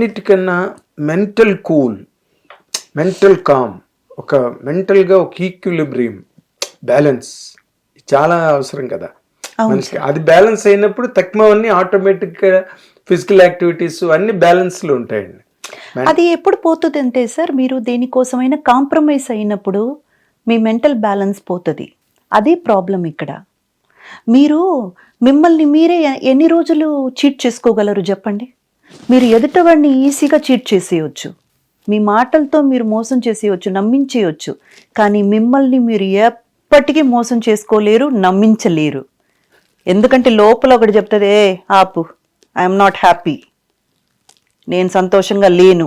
అన్నిటికన్నా mental cool mental com ఒక మెంటల్గా ఒక ఈక్విలిబ్రియం బ్యాలెన్స్ చాలా అవసరం కదా. మనిషికి అది బ్యాలెన్స్ అయినప్పుడు తక్కువన్నీ ఆటోమేటిక్గా ఫిజికల్ యాక్టివిటీస్ అన్ని బ్యాలెన్స్లో ఉంటాయండి. అది ఎప్పుడు పోతుంది అంటే సార్ మీరు దేనికోసమైనా కాంప్రమైజ్ అయినప్పుడు మీ మెంటల్ బ్యాలెన్స్ పోతుంది. అదే ప్రాబ్లం ఇక్కడ. మీరు మిమ్మల్ని మీరే ఎన్ని రోజులు చీట్ చేసుకోగలరు చెప్పండి? మీరు ఎదుటవాడిని ఈజీగా చీట్ చేసేయచ్చు. మీ మాటలతో మీరు మోసం చేసేయచ్చు నమ్మించేయచ్చు. కానీ మిమ్మల్ని మీరు ఎప్పటికీ మోసం చేసుకోలేరు నమ్మించలేరు. ఎందుకంటే లోపల ఒకటి చెప్తుంది ఏ ఆపు. ఐఎమ్ నాట్ హ్యాపీ నేను సంతోషంగా లేను.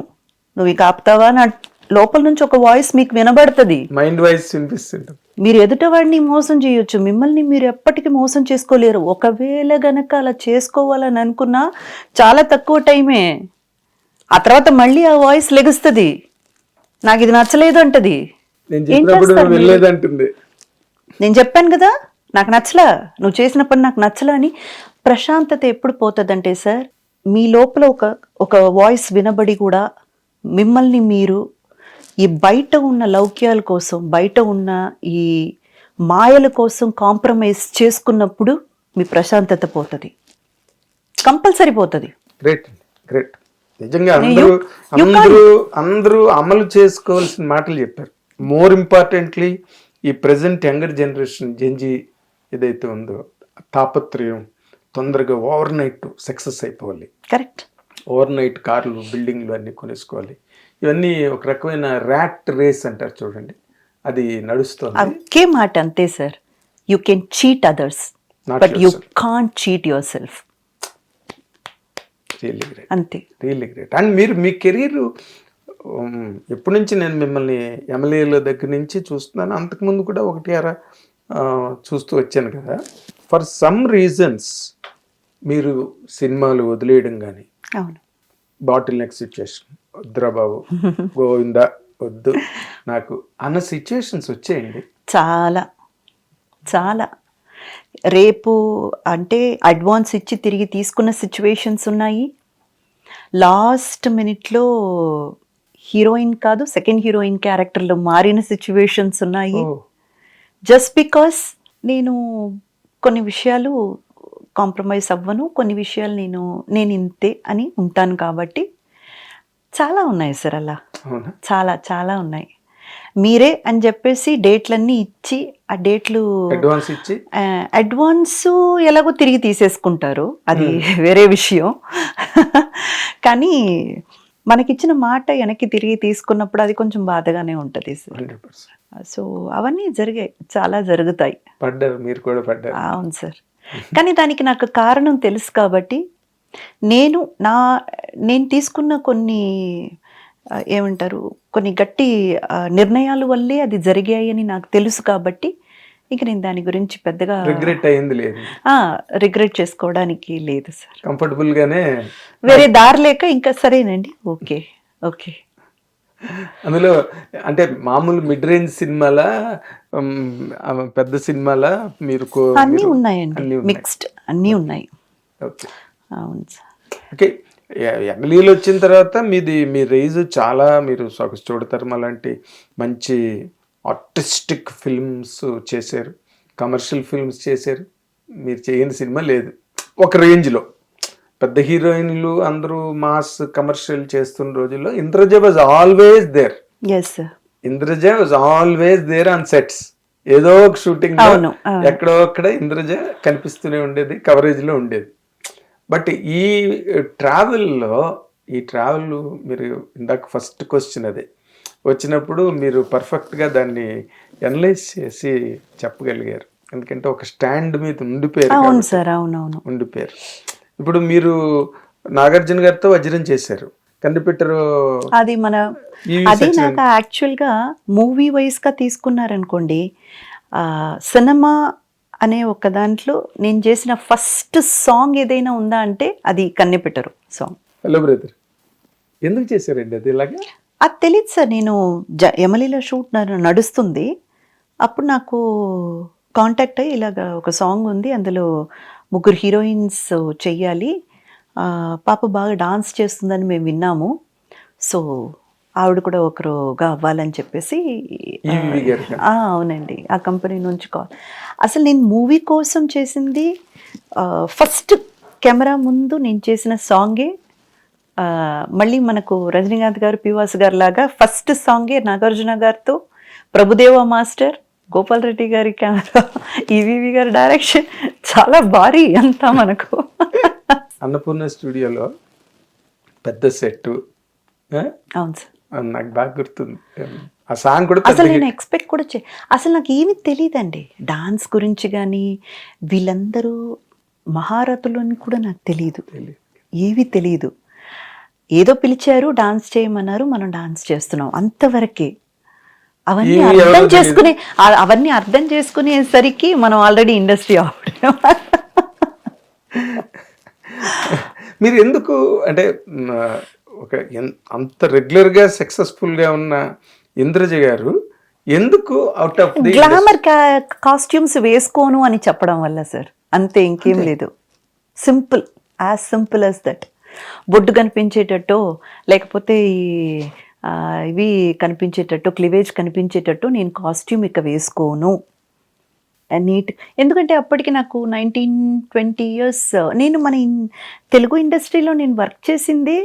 నువ్వు ఇక ఆపుతావా అని లోపల నుంచి ఒక వాయిస్ మీకు వినబడుతుంది. మైండ్ వైజ్ వినిపిస్తుంటుంది. మీరు ఎదుటవాడిని మోసం చేయొచ్చు. మిమ్మల్ని మీరు ఎప్పటికీ మోసం చేసుకోలేరు. ఒకవేళ గనక అలా చేసుకోవాలని అనుకున్నా చాలా తక్కువ టైమే. ఆ తర్వాత మళ్ళీ ఆ వాయిస్ లెగుస్తుంది. నాకు ఇది నచ్చలేదు అంటది. నేను చెప్పాను కదా నాకు నచ్చలా. నువ్వు చేసిన పని నాకు నచ్చలా అని ప్రశాంతత ఎప్పుడు పోతుందంటే సార్ మీ లోపల ఒక ఒక వాయిస్ వినబడి కూడా మిమ్మల్ని మీరు ఈ బయట ఉన్న లౌక్యాల కోసం బయట ఉన్న ఈ మాయల కోసం కాంప్రమైజ్ చేసుకున్నప్పుడు మీ ప్రశాంతత పోతుంది. కంపల్సరీ పోతుంది. గ్రేట్ గ్రేట్ నిజంగా అందరూ అందరూ అందరూ అమలు చేసుకోవాల్సిన మాటలు చెప్పారు. మోర్ ఇంపార్టెంట్లీ ఈ present younger generation Gen Z ఏదైతే ఉందో తాపత్రయం తొందరగా ఓవర్ నైట్ సక్సెస్ అయిపోవాలి. కరెక్ట్ ఓవర్ నైట్ కార్లు బిల్డింగ్లు అన్నీ కొనేసుకోవాలి. ఇవన్నీ ఒక రకమైన ర్యాట్ రేస్ అంటారు చూడండి. అది నడుస్తుంది. ఒకే మాట అంతే sir. You can cheat others but you. Can't cheat yourself really great అంతే. రియల్లీ గ్రేట్ అండ్ మీరు మీ కెరీర్ ఎప్పటి నుంచి నేను మిమ్మల్ని ఎమ్మెల్యేల దగ్గర నుంచి చూస్తున్నాను అంతకుముందు కూడా ఒకటి అర చూస్తూ వచ్చాను కదా. ఫర్ సమ్ రీజన్స్ మీరు సినిమాలు వదిలేయడం కానీ అవును. బాటిల్ నెక్ సిచ్యుయేషన్ వద్దురా బాబు గోవిందా వద్దు. నాకు అన్న సిచ్యుయేషన్స్ వచ్చేయండి. చాలా చాలా. రేపు అంటే అడ్వాన్స్ ఇచ్చి తిరిగి తీసుకున్న సిచ్యువేషన్స్ ఉన్నాయి. లాస్ట్ మినిట్లో హీరోయిన్ కాదు సెకండ్ హీరోయిన్ క్యారెక్టర్లో మారిన సిచ్యువేషన్స్ ఉన్నాయి. జస్ట్ బికాస్ నేను కొన్ని విషయాలు కాంప్రమైజ్ అవ్వను కొన్ని విషయాలు నేను నేను ఇంతే అని ఉంటాను కాబట్టి చాలా ఉన్నాయి సార్ అలా. చాలా చాలా ఉన్నాయి. మీరే అని చెప్పేసి డేట్లన్నీ ఇచ్చి ఆ డేట్లు అడ్వాన్స్ ఇచ్చి? అడ్వాన్స్ ఎలాగో తిరిగి తీసేసుకుంటారు. అది వేరే విషయం. కానీ మనకిచ్చిన మాట వెనక్కి తిరిగి తీసుకున్నప్పుడు అది కొంచెం బాధగానే ఉంటుంది సార్. సో అవన్నీ జరిగాయి. చాలా జరుగుతాయి. పడ్డారు. మీరు కూడా పడ్డారు. అవును సార్. కానీ దానికి నాకు కారణం తెలుసు కాబట్టి నేను నా నేను తీసుకున్న కొన్ని ఏమంటారు కొన్ని గట్టి నిర్ణయాల వల్లే అది జరిగాయని నాకు తెలుసు కాబట్టి ఇంక నేను దాని గురించి పెద్దగా రిగ్రెట్ అయింది లేదు. రిగ్రెట్ చేసుకోవడానికి లేదు సార్. కంఫర్టబుల్ గానే వేరే దారి లేక ఇంకా సరేనండి. Okay okay. అందులో అంటే మామూలు మిడ్ రేంజ్ సినిమాల పెద్ద సినిమాల మీరు అన్నీ ఉన్నాయండి. మిక్స్డ్ అన్నీ ఉన్నాయి. ఓకే. అవును సార్. ఓకే. ఎమ్మెల్యేలు వచ్చిన తర్వాత మీది మీ రేజ్ చాలా మీరు ఒక చూడతర్మ లాంటి మంచి ఆర్టిస్టిక్ ఫిల్మ్స్ చేశారు. కమర్షియల్ ఫిల్మ్స్ చేశారు. మీరు చేయని సినిమా లేదు. ఒక రేంజ్లో. పెద్ద హీరోయిన్లు అందరూ మాస్ కమర్షియల్ చేస్తున్న రోజుల్లో Indraja was always there Indraja was always there on sets ఏదో ఒక షూటింగ్. ఎక్కడో అక్కడ ఇంద్రజ కనిపిస్తూనే ఉండేది కవరేజ్లో ఉండేది. బట్ ఈ ట్రావెల్లో ఈ ట్రావెల్ మీరు ఇందాక ఫస్ట్ క్వశ్చన్ అదే. వచ్చినప్పుడు మీరు perfect గా దాన్ని అనలైజ్ చేసి చెప్పగలిగారు. ఎందుకంటే ఒక స్టాండ్ మీద ఉండిపోయారు అవును. సార్ అవునవును. ఉండిపోయారు. ఇప్పుడు మీరు నాగార్జున గారితో వజ్రం చేశారు. కనిపెట్టరు అది మన అది నాకు యాక్చువల్గా మూవీ వైజ్గా తీసుకున్నారనుకోండి సినిమా అనే ఒక దాంట్లో నేను చేసిన ఫస్ట్ సాంగ్ ఏదైనా ఉందా అంటే అది కన్నెపెట్టరు సాంగ్. హలో బ్రదర్ ఎందుకు చేశారండి అది ఇలాగా? అది తెలియదు సార్ నేను జ ఎమలీల షూట్ నడుస్తుంది. అప్పుడు నాకు కాంటాక్ట్ అయ్యి ఇలాగ ఒక సాంగ్ ఉంది అందులో ముగ్గురు హీరోయిన్స్ చెయ్యాలి పాప బాగా డాన్స్ చేస్తుందని మేము విన్నాము. సో ఆవిడ కూడా ఒకరుగా అవ్వాలని చెప్పేసి అవునండి. ఆ కంపెనీ నుంచి కాల్. అసలు నేను మూవీ కోసం చేసింది ఫస్ట్ కెమెరా ముందు నేను చేసిన సాంగే మళ్ళీ మనకు రజనీకాంత్ గారు పివాస్ గారు లాగా ఫస్ట్ సాంగే నాగార్జున గారితో ప్రభుదేవ మాస్టర్ గోపాల్ రెడ్డి గారి కెమెరా ఈవీవి గారి డైరెక్షన్ చాలా భారీ అంతా మనకు. అన్నపూర్ణ స్టూడియోలో పెద్ద సెట్ అవును సార్. నాకు బాగా గుర్తుంది. ఆ సాంగ్ కూడా అసలు నేను ఎక్స్పెక్ట్ కూడా చే అసలు నాకు ఏమీ తెలియదండి డాన్స్ గురించి కానీ వీళ్ళందరూ మహారథులు అని కూడా నాకు తెలియదు. ఏవి తెలియదు ఏదో పిలిచారు డాన్స్ చేయమన్నారు మనం డాన్స్ చేస్తున్నాం. అంతవరకే. అవన్నీ అర్థం చేసుకునే అవన్నీ అర్థం చేసుకునేసరికి మనం ఆల్రెడీ ఇండస్ట్రీ ఆవిడ మీరు ఎందుకు అంటే ఒక అంత రెగ్యులర్గా సక్సెస్ఫుల్గా ఉన్న ఇంద్రజ గారు ఎందుకు అవుట్ ఆఫ్ గ్లామర్ కాస్ట్యూమ్స్ వేసుకోను అని చెప్పడం వల్ల సార్ అంతే ఇంకేం లేదు. Simple as simple as that బొడ్డు కనిపించేటట్టు లేకపోతే ఈ ఇవి కనిపించేటట్టు క్లివేజ్ కనిపించేటట్టు నేను కాస్ట్యూమ్ ఇక వేసుకోను. నీట్ ఎందుకంటే అప్పటికి నాకు నైన్టీన్ ట్వంటీ ఇయర్స్ నేను మన తెలుగు ఇండస్ట్రీలో నేను వర్క్ చేసింది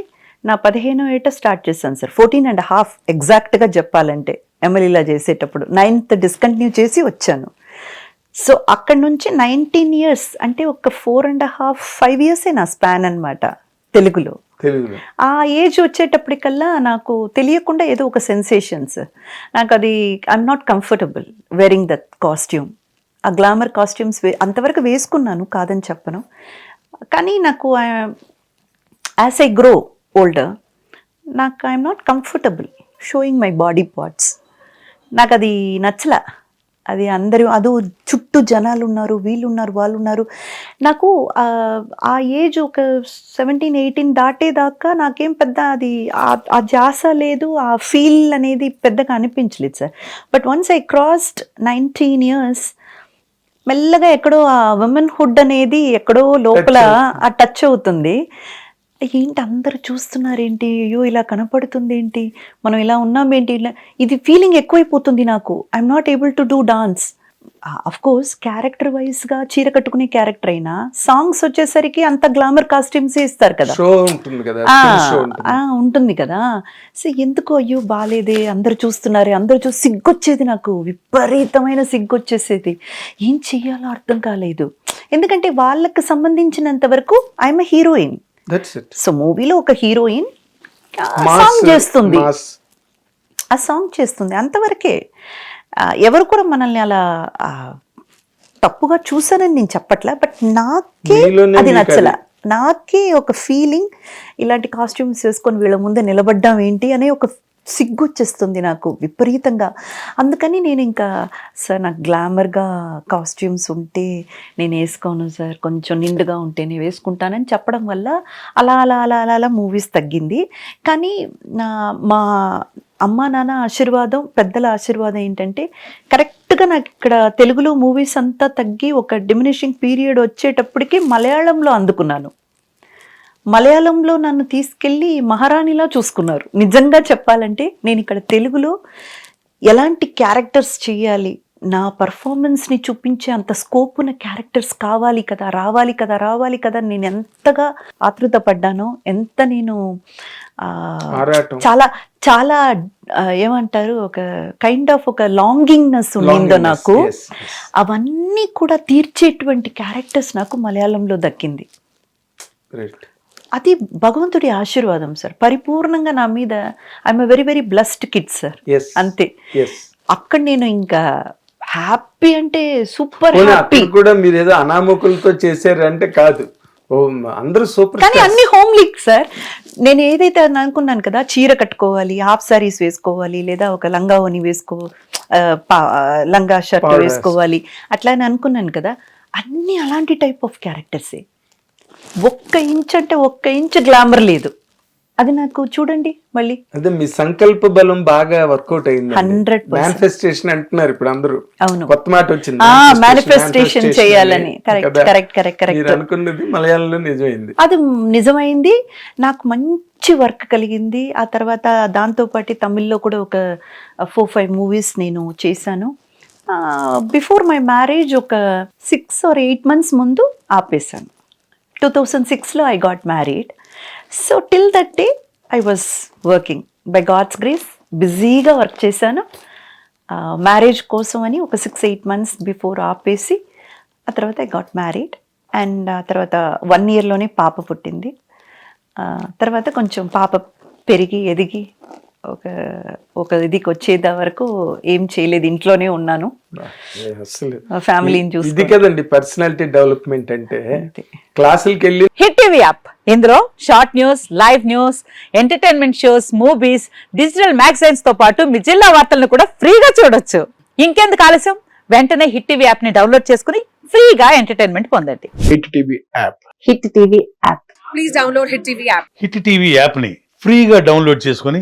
నా పదిహేనో ఏట స్టార్ట్ చేశాను సార్. ఫోర్టీన్ అండ్ హాఫ్ ఎగ్జాక్ట్గా చెప్పాలంటే ఎమ్మెల్యేలా చేసేటప్పుడు. నైన్త్ డిస్కంటిన్యూ చేసి వచ్చాను. సో అక్కడ నుంచి నైన్టీన్ ఇయర్స్ అంటే ఒక ఫోర్ అండ్ హాఫ్ ఫైవ్ ఇయర్సే నా స్పాన్ అన్నమాట తెలుగులో. తెలుగులో. ఆ ఏజ్ వచ్చేటప్పటికల్లా నాకు తెలియకుండా ఏదో ఒక సెన్సేషన్స్ నాకు అది I'm not comfortable wearing that costume ఆ గ్లామర్ కాస్ట్యూమ్స్ వే అంతవరకు వేసుకున్నాను కాదని చెప్పను. కానీ నాకు యాజ్ ఐ గ్రో ఓల్డర్ నాకు I'm not comfortable showing my body parts నాకు అది నచ్చలా. అది అందరూ అదో చుట్టూ జనాలు ఉన్నారు వీళ్ళు ఉన్నారు వాళ్ళు ఉన్నారు నాకు ఆ- ఏజ్ ఒక సెవెంటీన్ ఎయిటీన్ దాటేదాకా నాకేం పెద్ద అది ఆ- ఆ జాస లేదు ఆ ఫీల్ అనేది పెద్దగా అనిపించలేదు sir. But once I crossed nineteen years మెల్లగా ఎక్కడో ఆ ఉమెన్ హుడ్ అనేది ఎక్కడో లోపల ఆ టచ్ అవుతుంది. ఏంటి అందరు చూస్తున్నారేంటి? అయ్యో ఇలా కనపడుతుంది ఏంటి మనం ఇలా ఉన్నామేంటి? ఇలా ఇది ఫీలింగ్ ఎక్కువైపోతుంది నాకు. I'm not able to do dance of course character వైజ్గా చీర కట్టుకునే క్యారెక్టర్ అయినా సాంగ్స్ వచ్చేసరికి అంత గ్లామర్ కాస్ట్యూమ్స్ ఇస్తారు కదా. ఉంటుంది కదా ఆ, షో ఉంటుంది. ఆ, ఉంటుంది కదా. సో ఎందుకు అయ్యో బాలేదే అందరు చూస్తున్నారే అందరు చూసి సిగ్గొచ్చేది నాకు. విపరీతమైన సిగ్గొచ్చేసేది. ఏం చెయ్యాలో అర్థం కాలేదు. ఎందుకంటే వాళ్ళకి సంబంధించినంత వరకు ఐఎమ్ హీరోయిన్ సో మూవీలో ఒక హీరోయిన్ సాంగ్ చేస్తుంది. ఆ సాంగ్ చేస్తుంది. అంతవరకే ఎవరు కూడా మనల్ని అలా తప్పుగా చూసానని నేను చెప్పట్లా బట్ నాకే అది నచ్చల. నాకే ఒక ఫీలింగ్ ఇలాంటి కాస్ట్యూమ్స్ వేసుకొని వీళ్ళ ముందు నిలబడ్డం ఏంటి అనే ఒక సిగ్గు వచ్చేస్తుంది నాకు విపరీతంగా. అందుకని నేను ఇంకా సార్ నాకు గ్లామర్గా కాస్ట్యూమ్స్ ఉంటే నేను వేసుకోను సార్. కొంచెం నిండుగా ఉంటే నేను వేసుకుంటానని చెప్పడం వల్ల అలా అలా అలా అలా అలా మూవీస్ తగ్గింది. కానీ నా మా అమ్మా నాన్న ఆశీర్వాదం పెద్దల ఆశీర్వాదం ఏంటంటే కరెక్ట్గా నాకు ఇక్కడ తెలుగులో మూవీస్ అంతా తగ్గి ఒక డిమినిషింగ్ పీరియడ్ వచ్చేటప్పటికి మలయాళంలో అందుకున్నాను. మలయాళంలో నన్ను తీసుకెళ్ళి మహారాణిలా చూసుకున్నారు. నిజంగా చెప్పాలంటే నేను ఇక్కడ తెలుగులో ఎలాంటి క్యారెక్టర్స్ చేయాలి నా పర్ఫార్మెన్స్ని చూపించే అంత స్కోప్ ఉన్న క్యారెక్టర్స్ కావాలి కదా రావాలి కదా రావాలి కదా నేను ఎంతగా ఆతృత పడ్డానో ఎంత నేను చాలా చాలా ఏమంటారు ఒక కైండ్ ఆఫ్ ఒక లాంగింగ్నెస్ ఉండిందో నాకు. అవన్నీ కూడా తీర్చేటువంటి క్యారెక్టర్స్ నాకు మలయాళంలో దక్కింది. అది భగవంతుడి ఆశీర్వాదం సార్ పరిపూర్ణంగా నా మీద I'm very very blessed kid sir అంతే. అక్కడ నేను ఇంకా హ్యాపీ అంటే సూపర్ హ్యాపీ కూడా మీరు ఏదో అనామకులతో చేశారంటే కాదు. అందరూ సూపర్ కానీ అన్ని హోమ్లీక్ సార్ నేను ఏదైతే అని అనుకున్నాను కదా చీర కట్టుకోవాలి హాఫ్ సారీస్ వేసుకోవాలి లేదా ఒక లంగా ఓని వేసుకో లంగా షర్ట్. వేసుకోవాలి అట్లా అని అనుకున్నాను కదా అన్ని అలాంటి టైప్ ఆఫ్ క్యారెక్టర్సే ఒక్క ఇంచ్ అంటే ఒక్క ఇంచ్ గ్లామర్ లేదు. అది నాకు చూడండి మళ్ళీ. అదే మీ సంకల్ప బలం బాగా వర్కౌట్ అయింది 100%. మేనిఫెస్టేషన్ అంటున్నారు ఇప్పుడు అందరూ. అవును. కొత్త మాట వచ్చింది. manifestation చేయాలని. correct, correct, correct. మీరు అనుకున్నది మలయాళంలో నిజమైంది. అది నిజమైంది. నాకు మంచి వర్క్ కలిగింది. ఆ తర్వాత దాంతోపాటు తమిళ్ళో కూడా ఒక ఫోర్ ఫైవ్ మూవీస్ నేను చేశాను. బిఫోర్ మై మ్యారేజ్ ఒక సిక్స్ ఆర్ ఎయిట్ మంత్స్ ముందు ఆపేశాను. టూ థౌజండ్ సిక్స్లో I got married so till that day I was working by God's grace బిజీగా వర్క్ చేశాను. మ్యారేజ్ కోసం అని ఒక సిక్స్ ఎయిట్ మంత్స్ బిఫోర్ ఆపేసి ఆ తర్వాత ఐ గాట్ మ్యారీడ్ అండ్ ఆ తర్వాత వన్ ఇయర్లోనే పాప పుట్టింది. తర్వాత కొంచెం పాప పెరిగి ఎదిగి ఒక ఒక ఇదికి వచ్చేదా వరకు ఏం చేయలేదు. ఇంట్లోనే ఉన్నాను. అసలు ఫ్యామిలీని ఇది చూసి కదండి పర్సనాలిటీ డెవలప్మెంట్ అంటే క్లాసులకి వెళ్ళి హిట్ టీవీ యాప్. ఇందులో short news live news entertainment shows movies digital మ్యాగజైన్స్తో పాటు మీ జిల్లా వార్తలను కూడా ఫ్రీగా చూడొచ్చు. ఇంకెందుకు ఆలస్యం? వెంటనే హిట్ టీవీ యాప్ని డౌన్లోడ్ చేసుకుని ఫ్రీగా ఎంటర్టైన్మెంట్ పొందండి. Hit TV app. Hit TV app. Please download Hit TV app. Hit TV యాప్ని ఫ్రీగా డౌన్లోడ్ చేసుకొని